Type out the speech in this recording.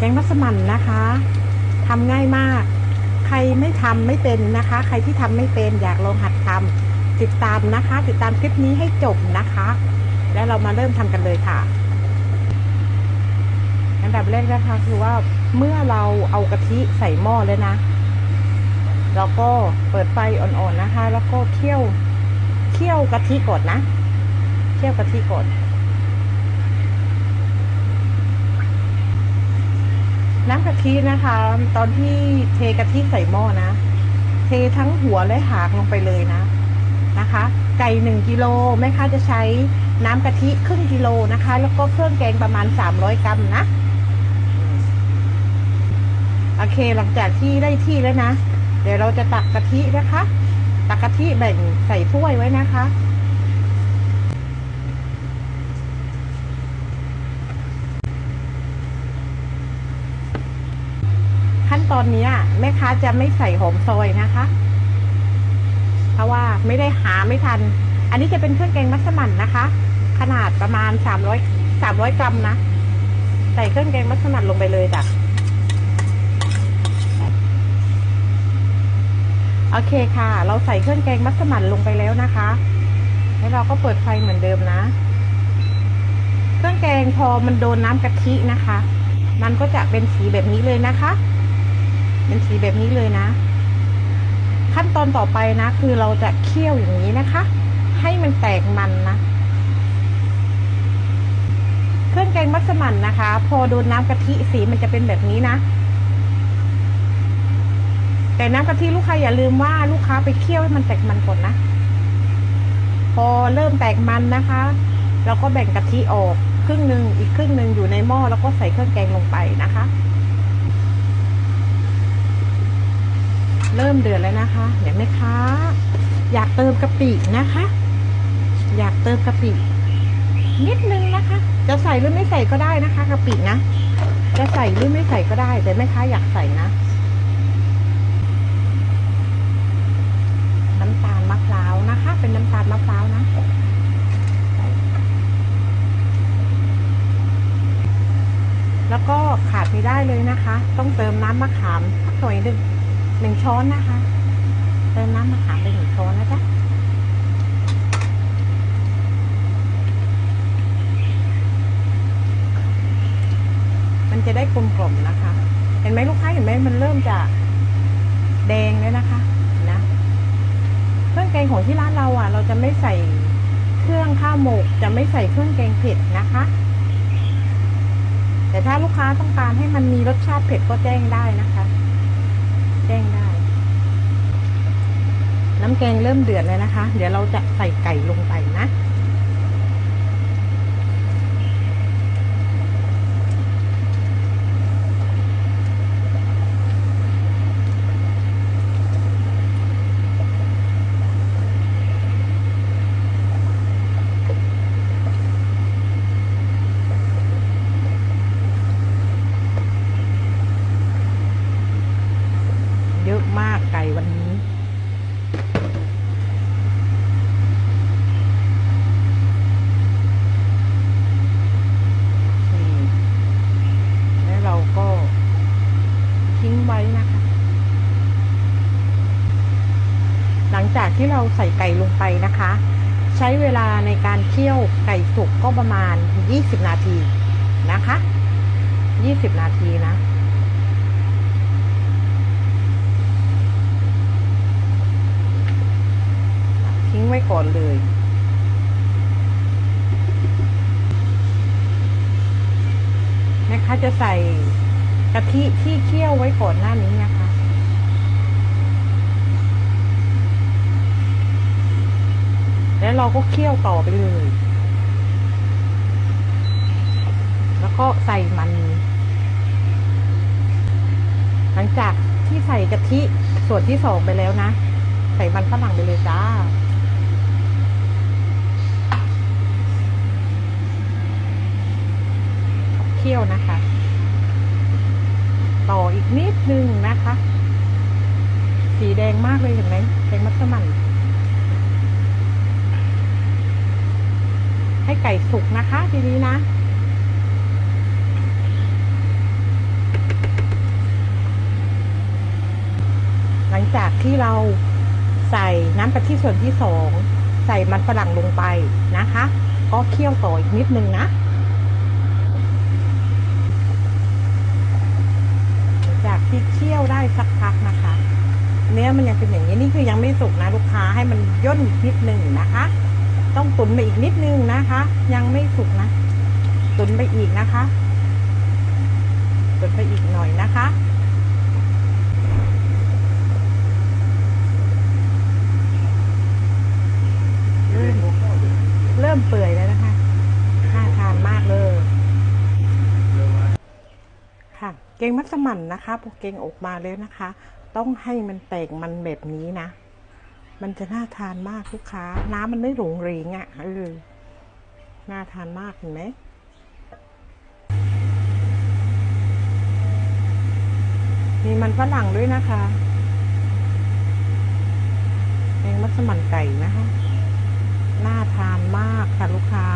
แกงมัสมั่นนะคะทำง่ายมาก ใครไม่ทำไม่เป็นนะคะ ใครที่ทำไม่เป็นอยากลองหัดทำติดตามนะคะ ติดตามคลิปนี้ให้จบนะคะ แล้วเรามาเริ่มทำกันเลยค่ะ อันดับแรกนะคะคือว่าเมื่อเราเอากะทิใส่หม้อเลยนะเราก็เปิดไฟอ่อนๆนะคะ แล้วก็เคี่ยวเคี่ยวกะทิก่อนนะ เคี่ยวกะทิก่อน น้ำกะทินะคะ ตอนที่เทกะทิใส่หม้อนะ เททั้งหัวและหางลงไปเลยนะนะคะ ไก่หนึ่งกิโลแม่ค้าจะใช้น้ำกะทิครึ่งกิโลนะคะ แล้วก็เครื่องแกงประมาณสามร้อยกรัมนะโอเคหลังจากที่ได้ที่แล้วนะ เดี๋ยวเราจะตักกะทินะคะ ตักกะทิแบ่งใส่ถ้วยไว้นะคะ ตอนนี้แม่ค้าจะไม่ใส่หอมซอยนะคะ เพราะว่าไม่ได้หาไม่ทัน อันนี้จะเป็นเครื่องแกงมัสมั่นนะคะ ขนาดประมาณสามร้อยสามร้อยกรัมนะ ใส่เครื่องแกงมัสมั่นลงไปเลยจ้ะโอเคค่ะ เราใส่เครื่องแกงมัสมั่นลงไปแล้วนะคะ แล้วเราก็เปิดไฟเหมือนเดิมนะ เครื่องแกงพอมันโดนน้ำกะทินะคะ มันก็จะเป็นสีแบบนี้เลยนะคะ เป็นสีแบบนี้เลยนะ ขั้นตอนต่อไปนะ คือเราจะเคี่ยวอย่างนี้นะคะ ให้มันแตกมันนะ เครื่องแกงมัสมั่นนะคะ พอโดนน้ำกะทิสีมันจะเป็นแบบนี้นะ แต่น้ำกะทิลูกค้าอย่าลืมว่าลูกค้าไปเคี่ยวให้มันแตกมันก่อนนะ พอเริ่มแตกมันนะคะเราก็แบ่งกะทิออกครึ่งหนึ่งอีกครึ่งหนึ่งอยู่ในหม้อแล้วก็ใส่เครื่องแกงลงไปนะคะ เริ่มเดือดแล้วนะคะ เดี๋ยวแม่ค้าอยากเติมกะปินะคะ อยากเติมกะปินิดนึงนะคะ จะใส่หรือไม่ใส่ก็ได้นะคะกะปินะ จะใส่หรือไม่ใส่ก็ได้ แต่แม่ค้าอยากใส่นะ น้ำตาลมะพร้าวนะคะ เป็นน้ำตาลมะพร้าวนะแล้วก็ขาดไม่ได้เลยนะคะ ต้องเติมน้ำมะขามสักหน่อยหนึ่ง หนึ่งช้อนนะคะเติมน้ำมะขามไปหนึ่งช้อนนะจ๊ะมันจะได้กลมกล่อมนะคะ เห็นไหมลูกค้าเห็นไหมมันเริ่มจะแดงแล้วนะคะนะเครื่องแกงของที่ร้านเราอะ เราจะไม่ใส่เครื่องข้าวหมก จะไม่ใส่เครื่องแกงเผ็ดนะคะ แต่ถ้าลูกค้าต้องการให้มันมีรสชาติเผ็ดก็แจ้งได้นะคะ แจ้งได้ น้ำแกงเริ่มเดือดเลยนะคะ เดี๋ยวเราจะใส่ไก่ลงไปนะ เยอะมากไก่วันนี้ นี่แล้วเราก็ทิ้งไว้นะคะ หลัง จากที่เราใส่ไก่ลงไปนะคะ ใช้เวลาในการเคี่ยวไก่สุกก็ประมาณ 20 นาทีนะคะ 20 นาทีนะทิ้งไว้ก่อนเลยนะคะจะใส่กะทิที่เคี่ยวไว้ก่อนหน้านี้นะคะ แล้วเราก็เคี่ยวต่อไปเลย แล้วก็ใส่มัน หลังจากที่ใส่กะทิส่วนที่สองไปแล้วนะ ใส่มันฝรั่งไปเลยจ้าเคี่ยวนะคะ ต่ออีกนิดนึงนะคะ สีแดงมากเลยเห็นไหมแดงมัสมั่น ให้ไก่สุกนะคะ ทีนี้นะ หลังจากที่เราใส่น้ำกะทิส่วนที่สองใส่มันฝรั่งลงไปนะคะ ก็เคี่ยวต่ออีกนิดนึงนะจากที่เคี่ยวได้สักพักนะคะ เนื้อมันยังเป็นอย่างนี้นี่คือยังไม่สุกนะลูกค้าให้มันย่นนิดนึงนะคะ ต้องตุนไปอีกนิดนึงนะคะ ยังไม่สุกนะ ตุนไปอีกนะคะ ตุนไปอีกหน่อยนะคะเริ่มเริ่มเปื่อยแล้วนะคะน่าทานมากเลย ค่ะ เกงมัสมั่นนะคะพอเกงออกมาแล้วนะคะ ต้องให้มันแตกมันแบบนี้นะ มันจะน่าทานมากลูกค้า น้ำมันไม่หลงเหริงอะ่ะเออน่าทานมากเห็นไหมมีมันฝรั่งด้วยนะคะเองมัสมั่นไก่นะคะ น่าทานมากค่ะลูกค้า